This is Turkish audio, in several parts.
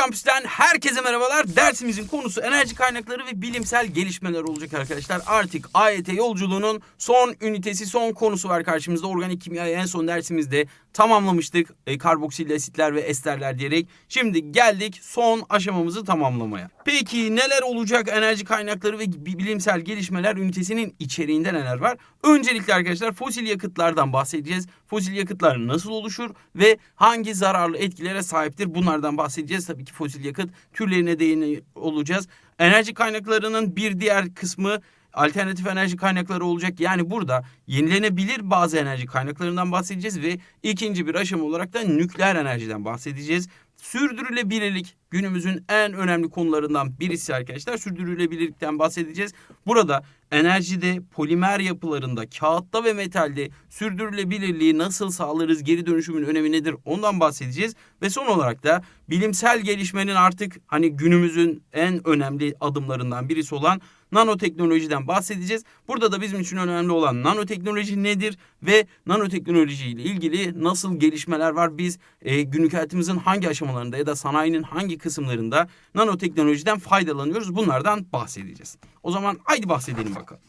Kampüs'ten herkese merhabalar. Dersimizin konusu enerji kaynakları ve bilimsel gelişmeler olacak arkadaşlar. Artık AYT yolculuğunun son ünitesi, son konusu var karşımızda. Organik kimyayı en son dersimizde tamamlamıştık. E, karboksil asitler ve esterler diyerek. Şimdi geldik son aşamamızı tamamlamaya. Peki neler olacak enerji kaynakları ve bi- bilimsel gelişmeler ünitesinin içeriğinde neler var? Öncelikle arkadaşlar fosil yakıtlardan bahsedeceğiz. Fosil yakıtlar nasıl oluşur ve hangi zararlı etkilere sahiptir? Bunlardan bahsedeceğiz. Tabii ki fosil yakıt türlerine değiniyor olacağız. Enerji kaynaklarının bir diğer kısmı alternatif enerji kaynakları olacak. Yani burada yenilenebilir bazı enerji kaynaklarından bahsedeceğiz ve ikinci bir aşama olarak da nükleer enerjiden bahsedeceğiz. Sürdürülebilirlik günümüzün en önemli konularından birisi arkadaşlar. Sürdürülebilirlikten bahsedeceğiz. Burada enerjide, polimer yapılarında, kağıtta ve metalde sürdürülebilirliği nasıl sağlarız, geri dönüşümün önemi nedir ondan bahsedeceğiz. Ve son olarak da bilimsel gelişmenin artık hani günümüzün en önemli adımlarından birisi olan nanoteknolojiden bahsedeceğiz. Burada da bizim için önemli olan nanoteknoloji nedir ve nanoteknoloji ile ilgili nasıl gelişmeler var? Biz e, günlük hayatımızın hangi aşamalarında ya da sanayinin hangi kısımlarında nanoteknolojiden faydalanıyoruz? Bunlardan bahsedeceğiz. O zaman haydi bahsedelim bakalım.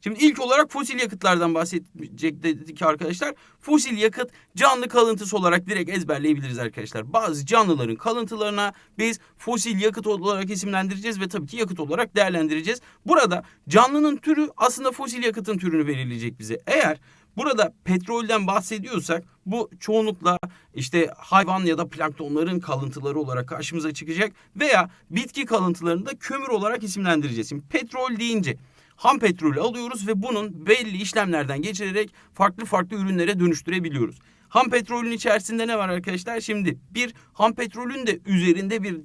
Şimdi ilk olarak fosil yakıtlardan bahsedecek dedik arkadaşlar. Fosil yakıt canlı kalıntısı olarak direkt ezberleyebiliriz arkadaşlar. Bazı canlıların kalıntılarına biz fosil yakıt olarak isimlendireceğiz ve tabii ki yakıt olarak değerlendireceğiz. Burada canlının türü aslında fosil yakıtın türünü belirleyecek bize. Eğer Burada petrolden bahsediyorsak bu çoğunlukla işte hayvan ya da planktonların kalıntıları olarak karşımıza çıkacak veya bitki kalıntılarını da kömür olarak isimlendireceğiz. Şimdi petrol deyince ham petrolü alıyoruz ve bunun belli işlemlerden geçirerek farklı farklı ürünlere dönüştürebiliyoruz. Ham petrolün içerisinde ne var arkadaşlar? Şimdi bir ham petrolün de üzerinde bir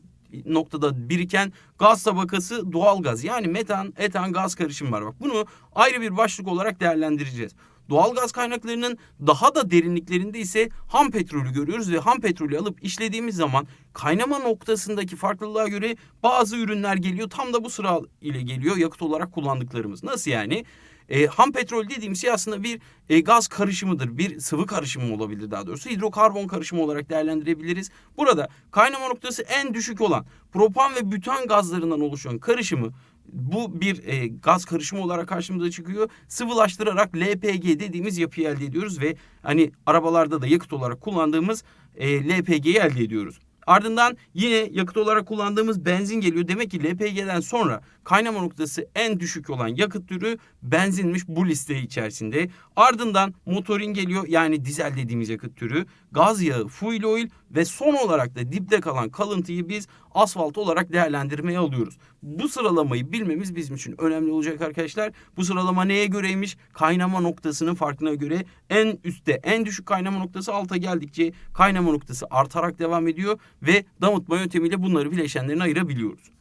noktada biriken gaz tabakası doğal gaz yani metan, etan gaz karışımı var. Bak bunu ayrı bir başlık olarak değerlendireceğiz. Doğal gaz kaynaklarının daha da derinliklerinde ise ham petrolü görüyoruz ve ham petrolü alıp işlediğimiz zaman kaynama noktasındaki farklılığa göre bazı ürünler geliyor. Tam da bu sıra ile geliyor yakıt olarak kullandıklarımız. Nasıl yani? E, ham petrol dediğimiz şey aslında bir e, gaz karışımıdır. Bir sıvı karışımı olabilir daha doğrusu. Hidrokarbon karışımı olarak değerlendirebiliriz. Burada kaynama noktası en düşük olan propan ve bütan gazlarından oluşan karışımı bu bir e, gaz karışımı olarak karşımıza çıkıyor. Sıvılaştırarak LPG dediğimiz yapıyı elde ediyoruz ve hani arabalarda da yakıt olarak kullandığımız e, LPG'yi elde ediyoruz. Ardından yine yakıt olarak kullandığımız benzin geliyor. Demek ki LPG'den sonra kaynama noktası en düşük olan yakıt türü benzinmiş bu liste içerisinde. Ardından motorin geliyor yani dizel dediğimiz yakıt türü. Gaz yağı, fuel oil ve son olarak da dipte kalan kalıntıyı biz asfalt olarak değerlendirmeye alıyoruz. Bu sıralamayı bilmemiz bizim için önemli olacak arkadaşlar. Bu sıralama neye göreymiş? Kaynama noktasının farkına göre en üstte en düşük kaynama noktası alta geldikçe kaynama noktası artarak devam ediyor ve damıtma yöntemiyle bunları bileşenlerine ayırabiliyoruz.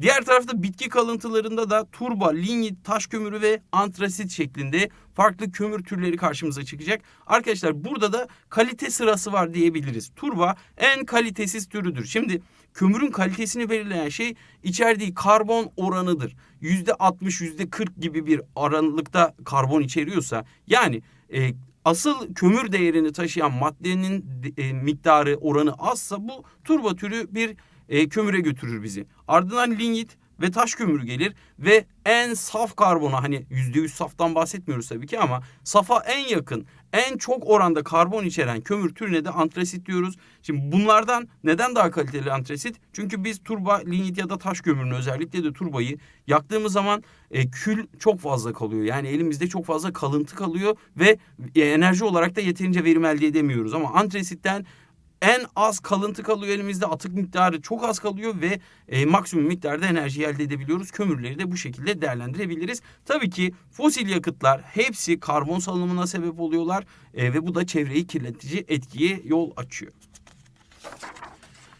Diğer tarafta bitki kalıntılarında da turba, lignit, taş kömürü ve antrasit şeklinde farklı kömür türleri karşımıza çıkacak. Arkadaşlar burada da kalite sırası var diyebiliriz. Turba en kalitesiz türüdür. Şimdi kömürün kalitesini belirleyen şey içerdiği karbon oranıdır. Yüzde 60, yüzde 40 gibi bir aralıkta karbon içeriyorsa yani e, asıl kömür değerini taşıyan maddenin e, miktarı oranı azsa bu turba türü bir e, kömüre götürür bizi. Ardından lignit ve taş kömürü gelir ve en saf karbona hani yüzde yüz saftan bahsetmiyoruz tabii ki ama safa en yakın en çok oranda karbon içeren kömür türüne de antrasit diyoruz. Şimdi bunlardan neden daha kaliteli antrasit? Çünkü biz turba, lignit ya da taş kömürünü özellikle de turbayı yaktığımız zaman e, kül çok fazla kalıyor. Yani elimizde çok fazla kalıntı kalıyor ve e, enerji olarak da yeterince verim elde edemiyoruz. Ama antrasitten en az kalıntı kalıyor elimizde. Atık miktarı çok az kalıyor ve e, maksimum miktarda enerji elde edebiliyoruz. Kömürleri de bu şekilde değerlendirebiliriz. Tabii ki fosil yakıtlar hepsi karbon salınımına sebep oluyorlar e, ve bu da çevreyi kirletici etkiye yol açıyor.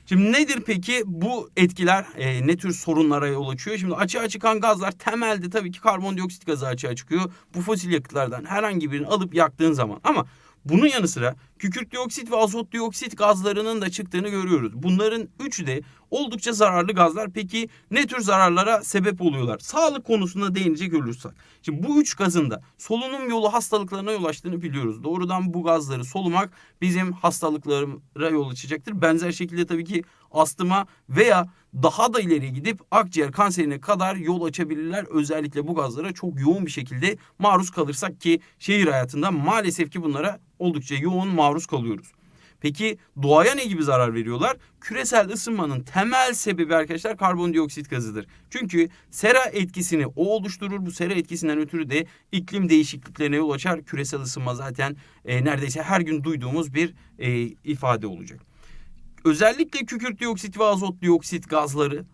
Şimdi nedir peki bu etkiler e, ne tür sorunlara yol açıyor? Şimdi açığa çıkan gazlar temelde tabii ki karbondioksit gazı açığa çıkıyor. Bu fosil yakıtlardan herhangi birini alıp yaktığın zaman ama bunun yanı sıra kükürt dioksit ve azot dioksit gazlarının da çıktığını görüyoruz. Bunların üçü de oldukça zararlı gazlar. Peki ne tür zararlara sebep oluyorlar? Sağlık konusunda değinecek olursak. Şimdi bu üç gazın da solunum yolu hastalıklarına yol açtığını biliyoruz. Doğrudan bu gazları solumak bizim hastalıklara yol açacaktır. Benzer şekilde tabii ki astıma veya daha da ileri gidip akciğer kanserine kadar yol açabilirler. Özellikle bu gazlara çok yoğun bir şekilde maruz kalırsak ki şehir hayatında maalesef ki bunlara oldukça yoğun maruz kalıyoruz. Peki doğaya ne gibi zarar veriyorlar? Küresel ısınmanın temel sebebi arkadaşlar karbondioksit gazıdır. Çünkü sera etkisini o oluşturur. Bu sera etkisinden ötürü de iklim değişikliklerine yol açar. Küresel ısınma zaten e, neredeyse her gün duyduğumuz bir e, ifade olacak. Özellikle kükürt dioksit ve azot dioksit gazları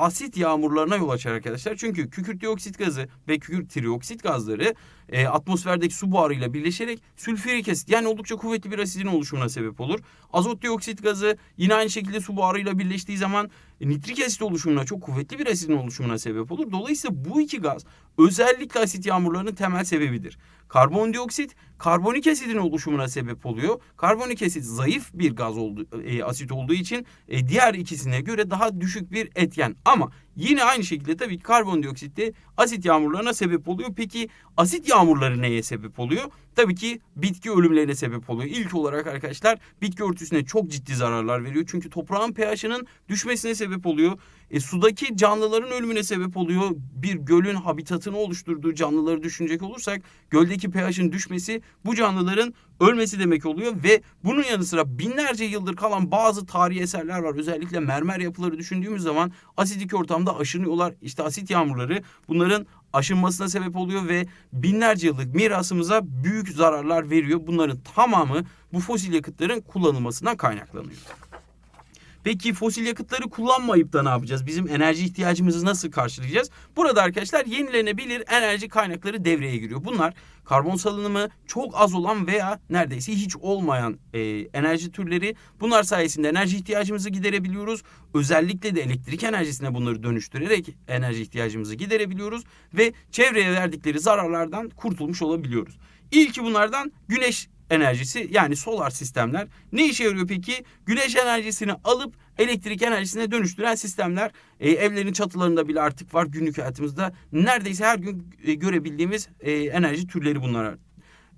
asit yağmurlarına yol açar arkadaşlar. Çünkü kükürt dioksit gazı ve kükürt trioksit gazları e, atmosferdeki su buharıyla birleşerek sülfürik asit yani oldukça kuvvetli bir asidin oluşumuna sebep olur. Azot dioksit gazı yine aynı şekilde su buharıyla birleştiği zaman nitrik asit oluşumuna çok kuvvetli bir asidin oluşumuna sebep olur. Dolayısıyla bu iki gaz özellikle asit yağmurlarının temel sebebidir. Karbondioksit karbonik asidin oluşumuna sebep oluyor. Karbonik asit zayıf bir gaz oldu, e, asit olduğu için e, diğer ikisine göre daha düşük bir etken. Ama yine aynı şekilde tabii ki karbondioksit de asit yağmurlarına sebep oluyor. Peki asit yağmurları neye sebep oluyor? Tabii ki bitki ölümlerine sebep oluyor. İlk olarak arkadaşlar bitki örtüsüne çok ciddi zararlar veriyor. Çünkü toprağın pH'ının düşmesine sebep oluyor. E, sudaki canlıların ölümüne sebep oluyor. Bir gölün habitatını oluşturduğu canlıları düşünecek olursak göldeki pH'in düşmesi bu canlıların ölmesi demek oluyor ve bunun yanı sıra binlerce yıldır kalan bazı tarihi eserler var. Özellikle mermer yapıları düşündüğümüz zaman asidik ortamda aşınıyorlar. İşte asit yağmurları bunların aşınmasına sebep oluyor ve binlerce yıllık mirasımıza büyük zararlar veriyor. Bunların tamamı bu fosil yakıtların kullanılmasından kaynaklanıyor. Peki fosil yakıtları kullanmayıp da ne yapacağız? Bizim enerji ihtiyacımızı nasıl karşılayacağız? Burada arkadaşlar yenilenebilir enerji kaynakları devreye giriyor. Bunlar karbon salınımı çok az olan veya neredeyse hiç olmayan e, enerji türleri. Bunlar sayesinde enerji ihtiyacımızı giderebiliyoruz. Özellikle de elektrik enerjisine bunları dönüştürerek enerji ihtiyacımızı giderebiliyoruz ve çevreye verdikleri zararlardan kurtulmuş olabiliyoruz. İlki bunlardan güneş enerjisi yani solar sistemler. Ne işe yarıyor peki? Güneş enerjisini alıp elektrik enerjisine dönüştüren sistemler e, evlerin çatılarında bile artık var günlük hayatımızda. Neredeyse her gün e, görebildiğimiz e, enerji türleri bunlar.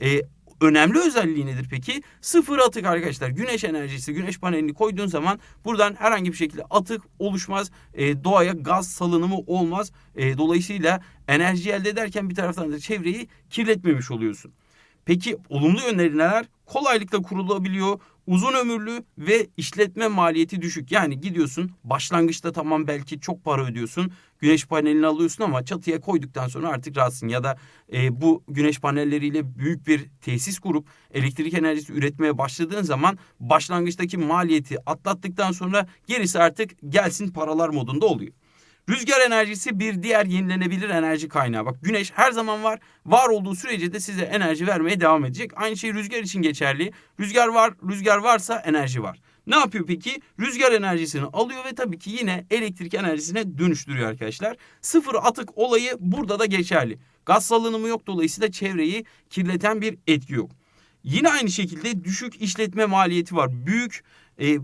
E, önemli özelliği nedir peki? Sıfır atık arkadaşlar. Güneş enerjisi, güneş panelini koyduğun zaman buradan herhangi bir şekilde atık oluşmaz. E, doğaya gaz salınımı olmaz. E, dolayısıyla enerji elde ederken bir taraftan da çevreyi kirletmemiş oluyorsun. Peki olumlu yönleri neler? Kolaylıkla kurulabiliyor, uzun ömürlü ve işletme maliyeti düşük. Yani gidiyorsun başlangıçta tamam belki çok para ödüyorsun. Güneş panelini alıyorsun ama çatıya koyduktan sonra artık rahatsın. Ya da e, bu güneş panelleriyle büyük bir tesis kurup elektrik enerjisi üretmeye başladığın zaman başlangıçtaki maliyeti atlattıktan sonra gerisi artık gelsin paralar modunda oluyor. Rüzgar enerjisi bir diğer yenilenebilir enerji kaynağı. Bak güneş her zaman var. Var olduğu sürece de size enerji vermeye devam edecek. Aynı şey rüzgar için geçerli. Rüzgar var, rüzgar varsa enerji var. Ne yapıyor peki? Rüzgar enerjisini alıyor ve tabii ki yine elektrik enerjisine dönüştürüyor arkadaşlar. Sıfır atık olayı burada da geçerli. Gaz salınımı yok dolayısıyla çevreyi kirleten bir etki yok. Yine aynı şekilde düşük işletme maliyeti var. Büyük e,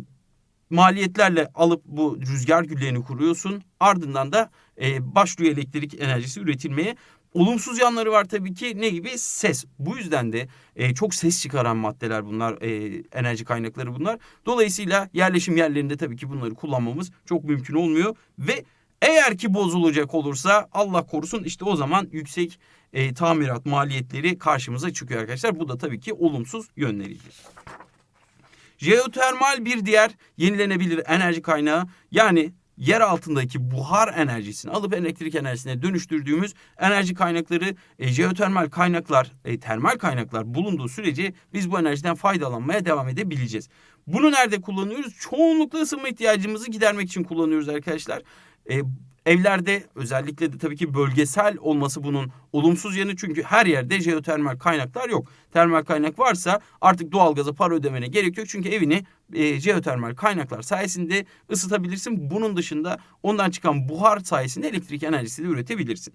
maliyetlerle alıp bu rüzgar güllerini kuruyorsun. Ardından da e, başlıyor elektrik enerjisi üretilmeye. Olumsuz yanları var tabii ki ne gibi? Ses. Bu yüzden de e, çok ses çıkaran maddeler bunlar, e, enerji kaynakları bunlar. Dolayısıyla yerleşim yerlerinde tabii ki bunları kullanmamız çok mümkün olmuyor ve eğer ki bozulacak olursa Allah korusun işte o zaman yüksek e, tamirat maliyetleri karşımıza çıkıyor arkadaşlar. Bu da tabii ki olumsuz yönleridir. Jeotermal bir diğer yenilenebilir enerji kaynağı yani yer altındaki buhar enerjisini alıp elektrik enerjisine dönüştürdüğümüz enerji kaynakları e, jeotermal kaynaklar, e, termal kaynaklar bulunduğu sürece biz bu enerjiden faydalanmaya devam edebileceğiz. Bunu nerede kullanıyoruz? Çoğunlukla ısınma ihtiyacımızı gidermek için kullanıyoruz arkadaşlar. E, Evlerde özellikle de tabii ki bölgesel olması bunun olumsuz yanı çünkü her yerde jeotermal kaynaklar yok. Termal kaynak varsa artık doğalgaza para ödemene gerek yok çünkü evini e, jeotermal kaynaklar sayesinde ısıtabilirsin. Bunun dışında ondan çıkan buhar sayesinde elektrik enerjisi de üretebilirsin.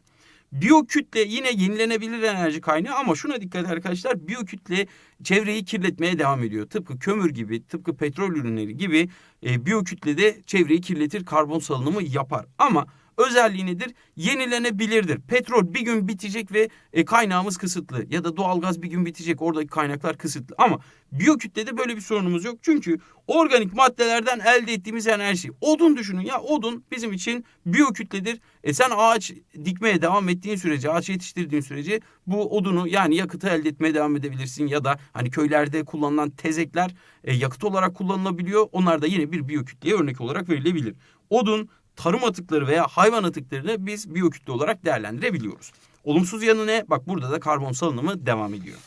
Biyokütle yine yenilenebilir enerji kaynağı ama şuna dikkat arkadaşlar. Biyokütle çevreyi kirletmeye devam ediyor. Tıpkı kömür gibi, tıpkı petrol ürünleri gibi e, biyokütle de çevreyi kirletir, karbon salınımı yapar. Ama özelliği nedir? Yenilenebilirdir. Petrol bir gün bitecek ve e, kaynağımız kısıtlı ya da doğalgaz bir gün bitecek oradaki kaynaklar kısıtlı. Ama biyokütlede böyle bir sorunumuz yok. Çünkü organik maddelerden elde ettiğimiz enerji. Odun düşünün ya odun bizim için biyokütledir. E sen ağaç dikmeye devam ettiğin sürece, ağaç yetiştirdiğin sürece bu odunu yani yakıtı elde etmeye devam edebilirsin. Ya da hani köylerde kullanılan tezekler e, yakıt olarak kullanılabiliyor. Onlar da yine bir biyokütleye örnek olarak verilebilir. Odun, tarım atıkları veya hayvan atıklarını biz biyokütle olarak değerlendirebiliyoruz. Olumsuz yanı ne? Bak burada da karbon salınımı devam ediyor.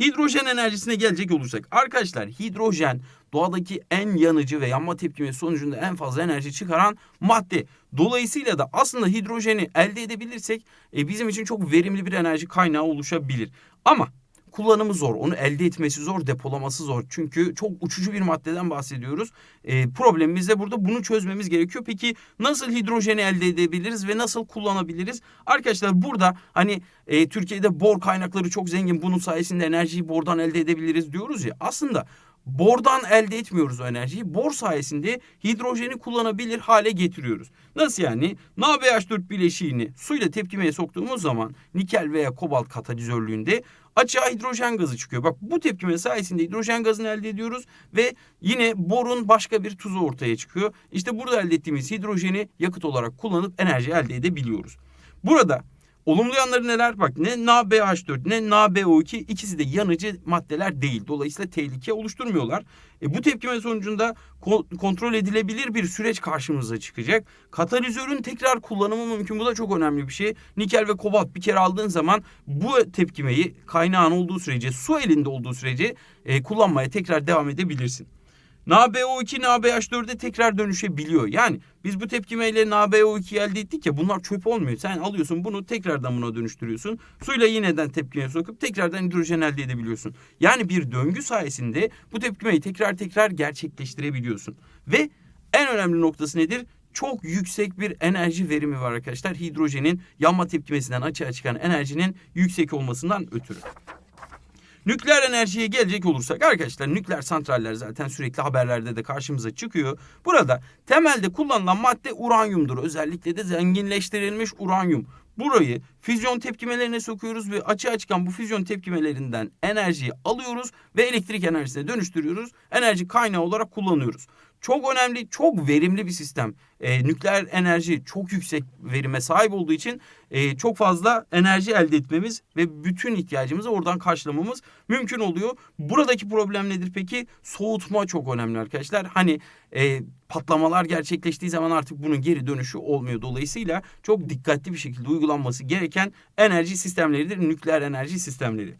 Hidrojen enerjisine gelecek olursak arkadaşlar hidrojen doğadaki en yanıcı ve yanma tepkimesi sonucunda en fazla enerji çıkaran madde. Dolayısıyla da aslında hidrojeni elde edebilirsek e, bizim için çok verimli bir enerji kaynağı oluşabilir. Ama kullanımı zor. Onu elde etmesi zor, depolaması zor. Çünkü çok uçucu bir maddeden bahsediyoruz. E, problemimiz de burada bunu çözmemiz gerekiyor. Peki nasıl hidrojeni elde edebiliriz ve nasıl kullanabiliriz? Arkadaşlar burada hani e, Türkiye'de bor kaynakları çok zengin. Bunun sayesinde enerjiyi bordan elde edebiliriz diyoruz ya. Aslında bordan elde etmiyoruz o enerjiyi. Bor sayesinde hidrojeni kullanabilir hale getiriyoruz. Nasıl yani? NaBH4 bileşiğini suyla tepkimeye soktuğumuz zaman nikel veya kobalt katalizörlüğünde açığa hidrojen gazı çıkıyor. Bak bu tepkime sayesinde hidrojen gazını elde ediyoruz ve yine borun başka bir tuzu ortaya çıkıyor. İşte burada elde ettiğimiz hidrojeni yakıt olarak kullanıp enerji elde edebiliyoruz. Burada Olumlu yanları neler? Bak ne NaBH4 ne NaBO2 ikisi de yanıcı maddeler değil. Dolayısıyla tehlike oluşturmuyorlar. E, bu tepkime sonucunda ko- kontrol edilebilir bir süreç karşımıza çıkacak. Katalizörün tekrar kullanımı mümkün. Bu da çok önemli bir şey. Nikel ve kobalt bir kere aldığın zaman bu tepkimeyi kaynağın olduğu sürece, su elinde olduğu sürece e, kullanmaya tekrar devam edebilirsin. NaBO2 NaBH4'e tekrar dönüşebiliyor. Yani biz bu tepkimeyle NaBO2'yi elde ettik ya bunlar çöp olmuyor. Sen alıyorsun bunu tekrardan buna dönüştürüyorsun. Suyla yineden tepkimeye sokup tekrardan hidrojen elde edebiliyorsun. Yani bir döngü sayesinde bu tepkimeyi tekrar tekrar gerçekleştirebiliyorsun. Ve en önemli noktası nedir? Çok yüksek bir enerji verimi var arkadaşlar. Hidrojenin yanma tepkimesinden açığa çıkan enerjinin yüksek olmasından ötürü. Nükleer enerjiye gelecek olursak arkadaşlar nükleer santraller zaten sürekli haberlerde de karşımıza çıkıyor. Burada temelde kullanılan madde uranyumdur. Özellikle de zenginleştirilmiş uranyum. Burayı füzyon tepkimelerine sokuyoruz ve açığa çıkan bu füzyon tepkimelerinden enerjiyi alıyoruz ve elektrik enerjisine dönüştürüyoruz. Enerji kaynağı olarak kullanıyoruz. Çok önemli, çok verimli bir sistem. Ee, nükleer enerji çok yüksek verime sahip olduğu için e, çok fazla enerji elde etmemiz ve bütün ihtiyacımızı oradan karşılamamız mümkün oluyor. Buradaki problem nedir peki? Soğutma çok önemli arkadaşlar. Hani e, patlamalar gerçekleştiği zaman artık bunun geri dönüşü olmuyor. Dolayısıyla çok dikkatli bir şekilde uygulanması gereken enerji sistemleridir nükleer enerji sistemleri.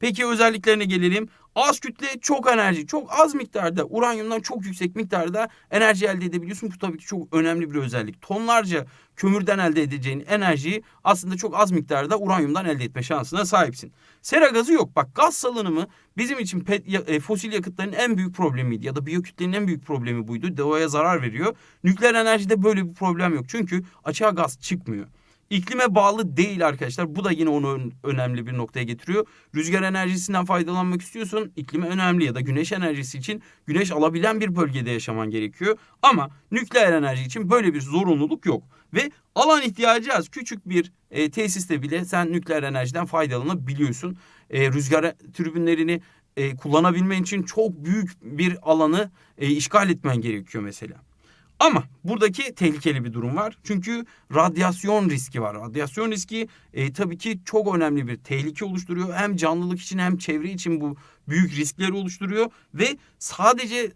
Peki özelliklerine gelelim. Az kütle çok enerji. Çok az miktarda uranyumdan çok yüksek miktarda enerji elde edebiliyorsun. Bu tabii ki çok önemli bir özellik. Tonlarca kömürden elde edeceğin enerjiyi aslında çok az miktarda uranyumdan elde etme şansına sahipsin. Sera gazı yok. Bak gaz salınımı bizim için pet, e, fosil yakıtların en büyük problemiydi. Ya da biyokütlenin en büyük problemi buydu. Doğaya zarar veriyor. Nükleer enerjide böyle bir problem yok. Çünkü açığa gaz çıkmıyor. İklime bağlı değil arkadaşlar. Bu da yine onu önemli bir noktaya getiriyor. Rüzgar enerjisinden faydalanmak istiyorsun. İklime önemli ya da güneş enerjisi için güneş alabilen bir bölgede yaşaman gerekiyor. Ama nükleer enerji için böyle bir zorunluluk yok. Ve alan ihtiyacı az. Küçük bir e, tesiste bile sen nükleer enerjiden faydalanabiliyorsun. E, rüzgar türbinlerini e, kullanabilmen için çok büyük bir alanı e, işgal etmen gerekiyor mesela. Ama buradaki tehlikeli bir durum var. Çünkü radyasyon riski var. Radyasyon riski e, tabii ki çok önemli bir tehlike oluşturuyor. Hem canlılık için hem çevre için bu büyük riskleri oluşturuyor. Ve sadece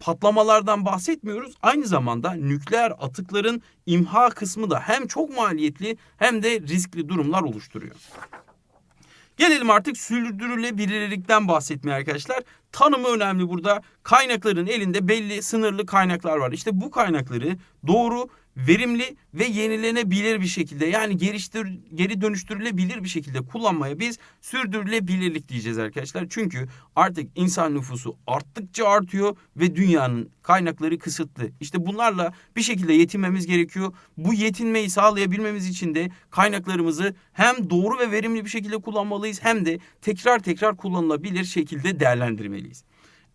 patlamalardan bahsetmiyoruz. Aynı zamanda nükleer atıkların imha kısmı da hem çok maliyetli hem de riskli durumlar oluşturuyor. Gelelim artık sürdürülebilirlikten bahsetmeye arkadaşlar. Tanımı önemli burada. Kaynakların elinde belli sınırlı kaynaklar var. İşte bu kaynakları doğru verimli ve yenilenebilir bir şekilde yani geliştir, geri dönüştürülebilir bir şekilde kullanmaya biz sürdürülebilirlik diyeceğiz arkadaşlar. Çünkü artık insan nüfusu arttıkça artıyor ve dünyanın kaynakları kısıtlı. İşte bunlarla bir şekilde yetinmemiz gerekiyor. Bu yetinmeyi sağlayabilmemiz için de kaynaklarımızı hem doğru ve verimli bir şekilde kullanmalıyız hem de tekrar tekrar kullanılabilir şekilde değerlendirmeliyiz.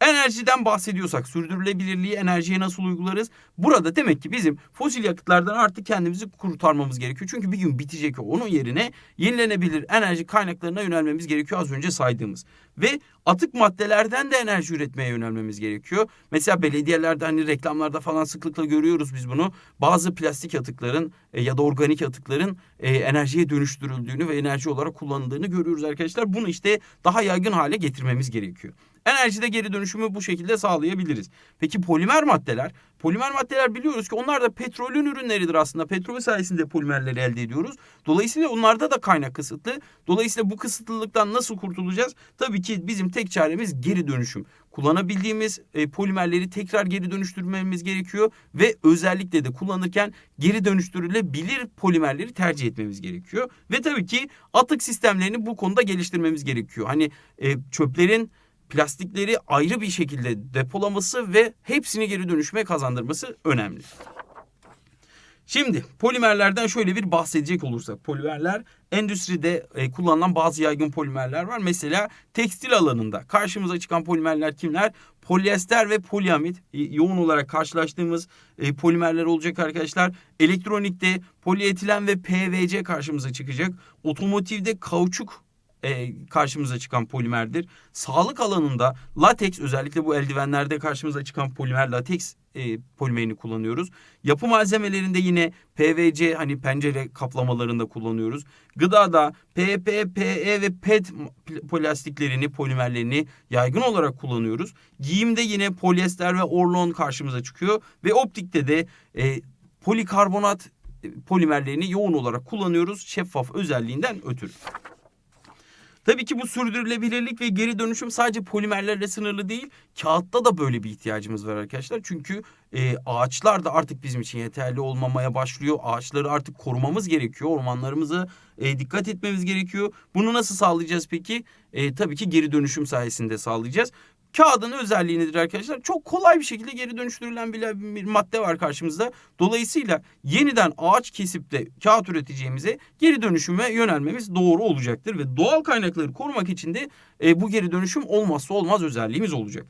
Enerjiden bahsediyorsak sürdürülebilirliği enerjiye nasıl uygularız? Burada demek ki bizim fosil yakıtlardan artık kendimizi kurtarmamız gerekiyor. Çünkü bir gün bitecek o. Onun yerine yenilenebilir enerji kaynaklarına yönelmemiz gerekiyor az önce saydığımız. Ve atık maddelerden de enerji üretmeye yönelmemiz gerekiyor. Mesela belediyelerde hani reklamlarda falan sıklıkla görüyoruz biz bunu. Bazı plastik atıkların e, ya da organik atıkların e, enerjiye dönüştürüldüğünü ve enerji olarak kullanıldığını görüyoruz arkadaşlar. Bunu işte daha yaygın hale getirmemiz gerekiyor. Enerjide geri dönüşümü bu şekilde sağlayabiliriz. Peki polimer maddeler? Polimer maddeler biliyoruz ki onlar da petrolün ürünleridir aslında. Petrol sayesinde polimerleri elde ediyoruz. Dolayısıyla onlarda da kaynak kısıtlı. Dolayısıyla bu kısıtlılıktan nasıl kurtulacağız? Tabii ki bizim tek çaremiz geri dönüşüm. Kullanabildiğimiz e, polimerleri tekrar geri dönüştürmemiz gerekiyor ve özellikle de kullanırken geri dönüştürülebilir polimerleri tercih etmemiz gerekiyor. Ve tabii ki atık sistemlerini bu konuda geliştirmemiz gerekiyor. Hani e, çöplerin plastikleri ayrı bir şekilde depolaması ve hepsini geri dönüşüme kazandırması önemli. Şimdi polimerlerden şöyle bir bahsedecek olursak polimerler endüstride e, kullanılan bazı yaygın polimerler var. Mesela tekstil alanında karşımıza çıkan polimerler kimler? Polyester ve poliamid e, yoğun olarak karşılaştığımız e, polimerler olacak arkadaşlar. Elektronikte polietilen ve PVC karşımıza çıkacak. Otomotivde kauçuk e, karşımıza çıkan polimerdir. Sağlık alanında lateks özellikle bu eldivenlerde karşımıza çıkan polimer lateks e, polimerini kullanıyoruz. Yapı malzemelerinde yine PVC hani pencere kaplamalarında kullanıyoruz. Gıdada PP, PE ve PET plastiklerini, polimerlerini yaygın olarak kullanıyoruz. Giyimde yine polyester ve orlon karşımıza çıkıyor ve optikte de e, polikarbonat e, polimerlerini yoğun olarak kullanıyoruz şeffaf özelliğinden ötürü. Tabii ki bu sürdürülebilirlik ve geri dönüşüm sadece polimerlerle sınırlı değil. Kağıtta da böyle bir ihtiyacımız var arkadaşlar. Çünkü e, ağaçlar da artık bizim için yeterli olmamaya başlıyor. Ağaçları artık korumamız gerekiyor. Ormanlarımızı e, dikkat etmemiz gerekiyor. Bunu nasıl sağlayacağız peki? E, tabii ki geri dönüşüm sayesinde sağlayacağız. Kağıdın özelliği nedir arkadaşlar? Çok kolay bir şekilde geri dönüştürülen bir, bir madde var karşımızda. Dolayısıyla yeniden ağaç kesip de kağıt üreteceğimize geri dönüşüme yönelmemiz doğru olacaktır. Ve doğal kaynakları korumak için de e, bu geri dönüşüm olmazsa olmaz özelliğimiz olacak.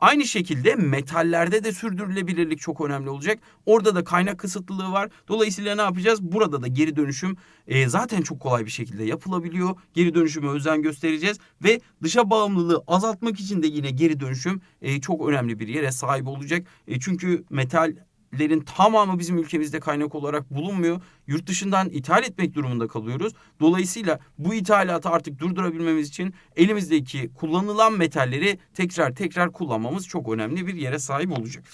Aynı şekilde metallerde de sürdürülebilirlik çok önemli olacak. Orada da kaynak kısıtlılığı var. Dolayısıyla ne yapacağız? Burada da geri dönüşüm e, zaten çok kolay bir şekilde yapılabiliyor. Geri dönüşüme özen göstereceğiz ve dışa bağımlılığı azaltmak için de yine geri dönüşüm e, çok önemli bir yere sahip olacak. E, çünkü metal lerin tamamı bizim ülkemizde kaynak olarak bulunmuyor. Yurt dışından ithal etmek durumunda kalıyoruz. Dolayısıyla bu ithalatı artık durdurabilmemiz için elimizdeki kullanılan metalleri tekrar tekrar kullanmamız çok önemli bir yere sahip olacak.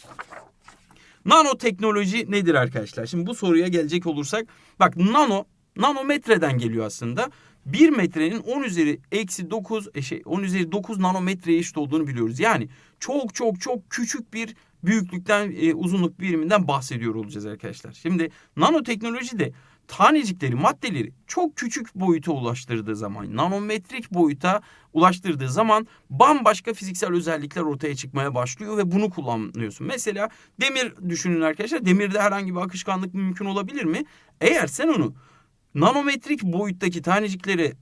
Nanoteknoloji nedir arkadaşlar? Şimdi bu soruya gelecek olursak bak nano nanometreden geliyor aslında. 1 metrenin 10 üzeri eksi 9 e, şey 10 üzeri 9 nanometreye eşit olduğunu biliyoruz. Yani çok çok çok küçük bir büyüklükten e, uzunluk biriminden bahsediyor olacağız arkadaşlar. Şimdi nanoteknoloji de tanecikleri, maddeleri çok küçük boyuta ulaştırdığı zaman, nanometrik boyuta ulaştırdığı zaman bambaşka fiziksel özellikler ortaya çıkmaya başlıyor ve bunu kullanıyorsun. Mesela demir düşünün arkadaşlar. Demirde herhangi bir akışkanlık mümkün olabilir mi? Eğer sen onu nanometrik boyuttaki tanecikleri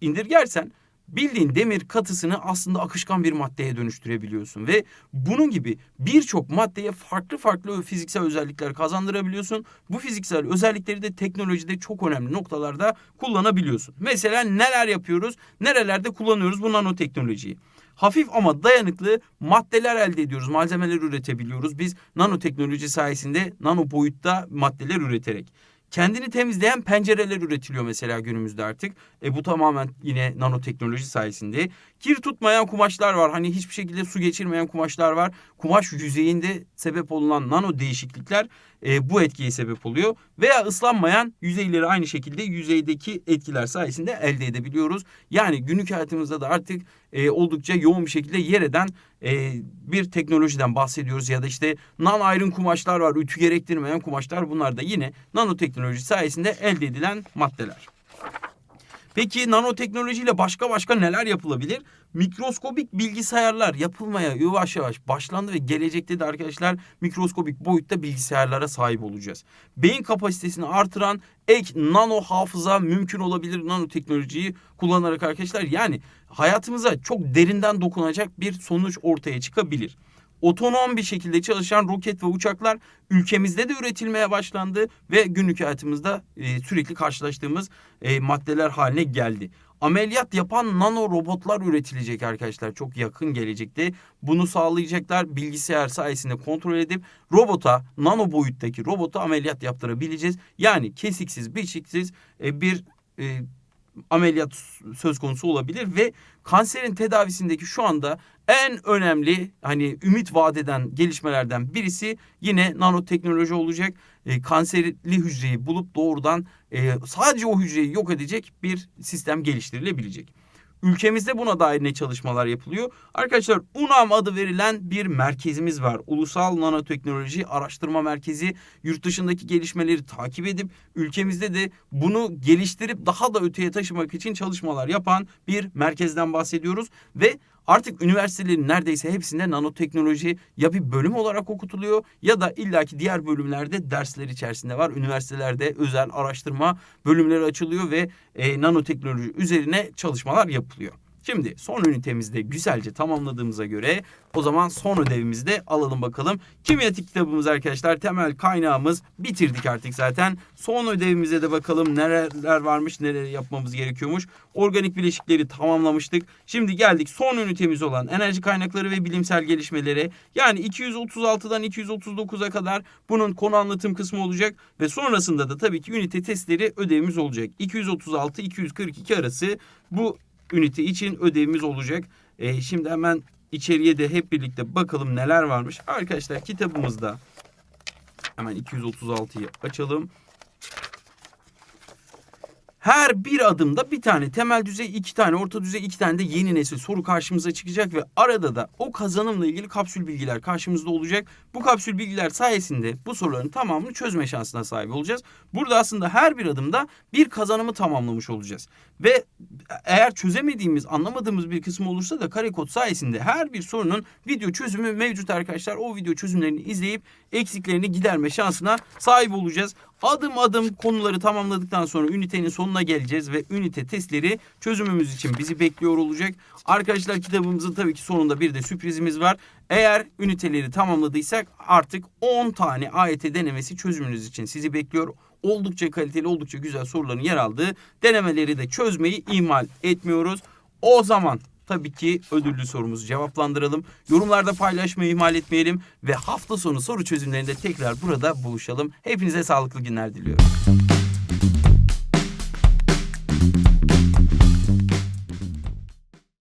indirgersen bildiğin demir katısını aslında akışkan bir maddeye dönüştürebiliyorsun ve bunun gibi birçok maddeye farklı farklı fiziksel özellikler kazandırabiliyorsun. Bu fiziksel özellikleri de teknolojide çok önemli noktalarda kullanabiliyorsun. Mesela neler yapıyoruz? Nerelerde kullanıyoruz bu nanoteknolojiyi? hafif ama dayanıklı maddeler elde ediyoruz. Malzemeler üretebiliyoruz. Biz nanoteknoloji sayesinde nano boyutta maddeler üreterek. Kendini temizleyen pencereler üretiliyor mesela günümüzde artık. E bu tamamen yine nanoteknoloji sayesinde. Kir tutmayan kumaşlar var. Hani hiçbir şekilde su geçirmeyen kumaşlar var. Kumaş yüzeyinde sebep olunan nano değişiklikler e, bu etkiye sebep oluyor. Veya ıslanmayan yüzeyleri aynı şekilde yüzeydeki etkiler sayesinde elde edebiliyoruz. Yani günlük hayatımızda da artık e, oldukça yoğun bir şekilde yer eden e, bir teknolojiden bahsediyoruz. Ya da işte non iron kumaşlar var, ütü gerektirmeyen kumaşlar bunlar da yine nanoteknoloji sayesinde elde edilen maddeler. Peki nanoteknolojiyle başka başka neler yapılabilir? Mikroskobik bilgisayarlar yapılmaya yavaş yavaş başlandı ve gelecekte de arkadaşlar mikroskobik boyutta bilgisayarlara sahip olacağız. Beyin kapasitesini artıran ek nano hafıza mümkün olabilir nanoteknolojiyi kullanarak arkadaşlar. Yani hayatımıza çok derinden dokunacak bir sonuç ortaya çıkabilir otonom bir şekilde çalışan roket ve uçaklar ülkemizde de üretilmeye başlandı ve günlük hayatımızda e, sürekli karşılaştığımız e, maddeler haline geldi. Ameliyat yapan nano robotlar üretilecek arkadaşlar çok yakın gelecekte. Bunu sağlayacaklar bilgisayar sayesinde kontrol edip robota nano boyuttaki robota ameliyat yaptırabileceğiz. Yani kesiksiz biçiksiz e, bir e, ameliyat söz konusu olabilir ve kanserin tedavisindeki şu anda en önemli hani ümit vaat eden gelişmelerden birisi yine nanoteknoloji olacak. E, kanserli hücreyi bulup doğrudan e, sadece o hücreyi yok edecek bir sistem geliştirilebilecek. Ülkemizde buna dair ne çalışmalar yapılıyor? Arkadaşlar UNAM adı verilen bir merkezimiz var. Ulusal Nanoteknoloji Araştırma Merkezi yurt dışındaki gelişmeleri takip edip ülkemizde de bunu geliştirip daha da öteye taşımak için çalışmalar yapan bir merkezden bahsediyoruz ve Artık üniversitelerin neredeyse hepsinde nanoteknoloji ya bir bölüm olarak okutuluyor ya da illaki diğer bölümlerde dersler içerisinde var. Üniversitelerde özel araştırma bölümleri açılıyor ve e, nanoteknoloji üzerine çalışmalar yapılıyor. Şimdi son ünitemizde güzelce tamamladığımıza göre o zaman son ödevimizi de alalım bakalım. Kimyatik kitabımız arkadaşlar temel kaynağımız bitirdik artık zaten. Son ödevimize de bakalım neler varmış neler yapmamız gerekiyormuş. Organik bileşikleri tamamlamıştık. Şimdi geldik son ünitemiz olan enerji kaynakları ve bilimsel gelişmelere. Yani 236'dan 239'a kadar bunun konu anlatım kısmı olacak. Ve sonrasında da tabii ki ünite testleri ödevimiz olacak. 236-242 arası bu ünite için ödevimiz olacak. E, şimdi hemen içeriye de hep birlikte bakalım neler varmış. Arkadaşlar kitabımızda hemen 236'yı açalım. Her bir adımda bir tane temel düzey, iki tane orta düzey, iki tane de yeni nesil soru karşımıza çıkacak ve arada da o kazanımla ilgili kapsül bilgiler karşımızda olacak. Bu kapsül bilgiler sayesinde bu soruların tamamını çözme şansına sahip olacağız. Burada aslında her bir adımda bir kazanımı tamamlamış olacağız. Ve eğer çözemediğimiz, anlamadığımız bir kısmı olursa da kare kod sayesinde her bir sorunun video çözümü mevcut arkadaşlar. O video çözümlerini izleyip eksiklerini giderme şansına sahip olacağız. Adım adım konuları tamamladıktan sonra ünitenin sonuna geleceğiz ve ünite testleri çözümümüz için bizi bekliyor olacak. Arkadaşlar kitabımızın tabii ki sonunda bir de sürprizimiz var. Eğer üniteleri tamamladıysak artık 10 tane AYT denemesi çözümünüz için sizi bekliyor. Oldukça kaliteli, oldukça güzel soruların yer aldığı denemeleri de çözmeyi ihmal etmiyoruz. O zaman tabii ki ödüllü sorumuzu cevaplandıralım. Yorumlarda paylaşmayı ihmal etmeyelim ve hafta sonu soru çözümlerinde tekrar burada buluşalım. Hepinize sağlıklı günler diliyorum.